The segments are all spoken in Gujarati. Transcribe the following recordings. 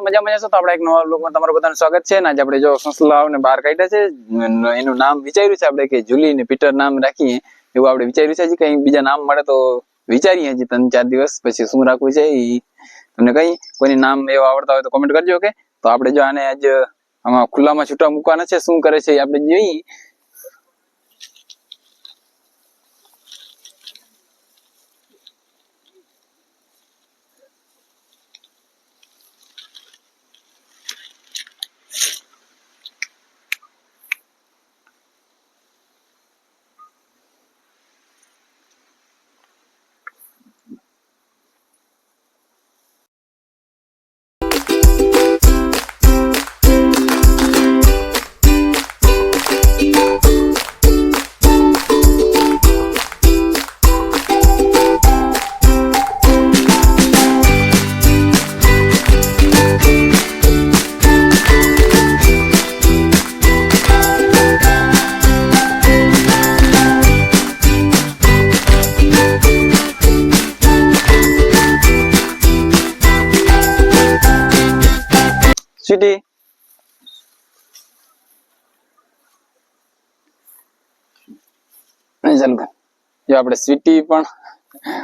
મજા મજા છો તો આપણે એક નવા લોકમાં તમારું બધાનું સ્વાગત છે આજે આપણે જો સંસલાઓને બહાર કાઢ્યા છે એનું નામ વિચાર્યું છે આપણે કે જુલી ને પીટર નામ રાખીએ, એવું આપણે વિચાર્યું છે, હજી કઈ બીજા નામ મળે તો વિચારીએ હજી ત્રણ ચાર દિવસ, પછી શું રાખવું છે એ તમને કઈ કોઈને નામ એવા આવડતા હોય તો કોમેન્ટ કરજો કે તો આપણે જો આને આજ આમાં ખુલ્લામાં છૂટા મૂકવાના છે, શું કરે છે આપણે જોઈએ. સ્વીટી નહીં ચાલુ કર. જો આપણે સ્વીટી પણ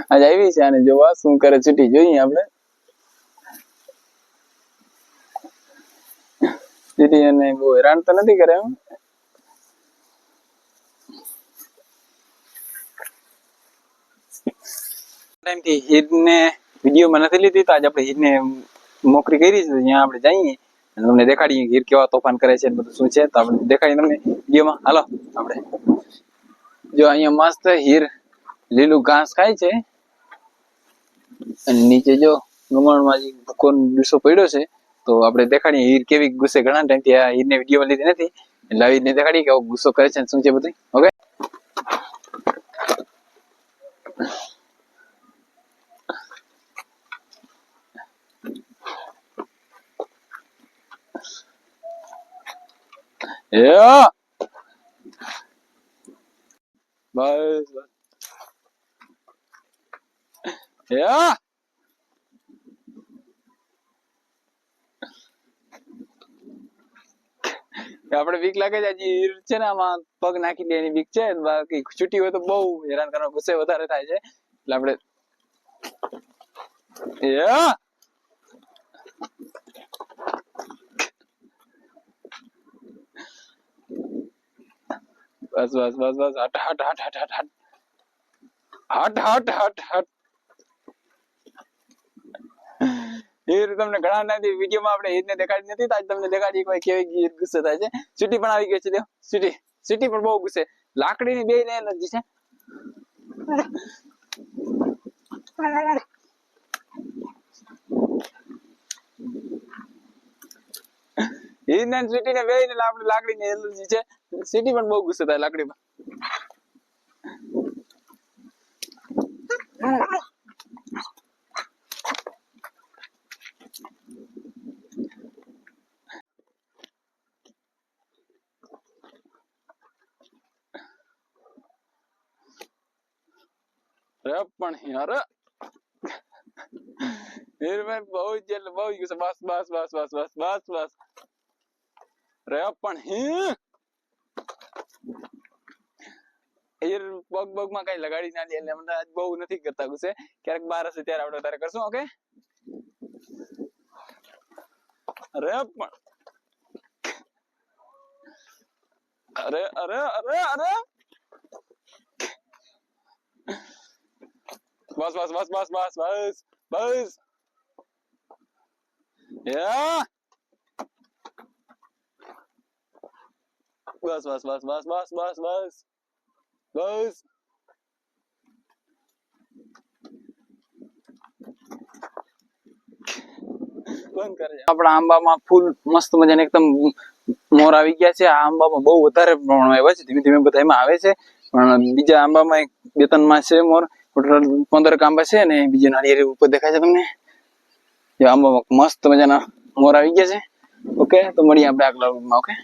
આજે આવી છે અને જોવા શું કરે સ્વીટી જોઈએ આપણે સ્વીટી એને બહુ હેરાન તો નથી કરે એમ ટાઈમથી હીરને વિડીયોમાં નથી લીધી તો આજે આપણે હીરને મોકરી કરી છે જ્યાં આપણે જઈએ અને તમને દેખાડીએ ગીર કેવા તોફાન કરે છે બધું શું છે તો આપણે દેખાડીએ તમને વિડીયોમાં. હાલો, આપણે જો અહીંયા મસ્ત હીર, લીલું ઘાસ ખાય છે. અને નીચે જો ગમણમાં જે ભૂકો ડૂસો પડ્યો છે, તો આપણે દેખાડીએ હીર કેવી ગુસ્સે ઘણા ટાઈમથી આ હીરને વિડીયોમાં લીધી નથી. એટલે આવીને દેખાડીએ કે ગુસ્સો કરે છે શું છે બધું ઓકે Yeah. બસ બસ Yeah. આપણે બીક લાગે છે હજી ઈર છે ને આમાં પગ નાખી દે એની બીક છે બાકી છૂટી હોય તો બહુ હેરાન કરવાનો ગુસ્સે વધારે થાય છે એટલે આપણે Yeah. બસ બસ બસ બસ. હટ હટ હટ હટ હટ હટ. હટ હટ હટ રીતે તમને ઘણા નથી વિડીયોમાં આપણે હીરને દેખાડી નથી આજ તમને દેખાડી કોઈ કેવી ગુસ્સે થાય છે. સિટી પણ આવી ગઈ છે સિટી સિટી પણ બહુ ગુસ્સે. લાકડીની બે ને એનર્જી છે. હીર ને સિટી ને બે ને આપણે લાકડીની એનર્જી છે સિટી પણ બહુ ગુસ્સે થાય લાકડીમાં અરે પણ યાર હીરમેન બહુ જ એટલે બહુ જ ગુસ્સે બસ બસ બસ બસ બસ બસ બસ રે પણ હે? પગ પગમાં કઈ લગાડી ના દે એટલે આજ બહુ નથી કરતા ગુસ્સે. ક્યારેક બાર હશે ત્યારે આપણે તારે કરશું ઓકે અરે પણ. અરે અરે અરે અરે! બસ બસ બસ બસ બસ બસ બસ. યા! બસ બસ બસ બસ બસ બસ બસ બસ આપણા આંબામાં ફૂલ મસ્ત મજાને એકદમ મોર આવી ગયા છે. આ આંબામાં બહુ વધારે પ્રમાણમાં આવ્યા છે. ધીમે ધીમે બધા એમાં આવે છે. પણ બીજા આંબામાં એક બે ત્રણમાં છે મોર. ટોટલ પંદર આંબા છે ને બીજા નાળિયેરી ઉપર દેખાય છે તમને. આંબામાં મસ્ત મજાના મોર આવી ગયા છે. ઓકે, તો મળીએ આપણે આગલા રૂમમાં ઓકે?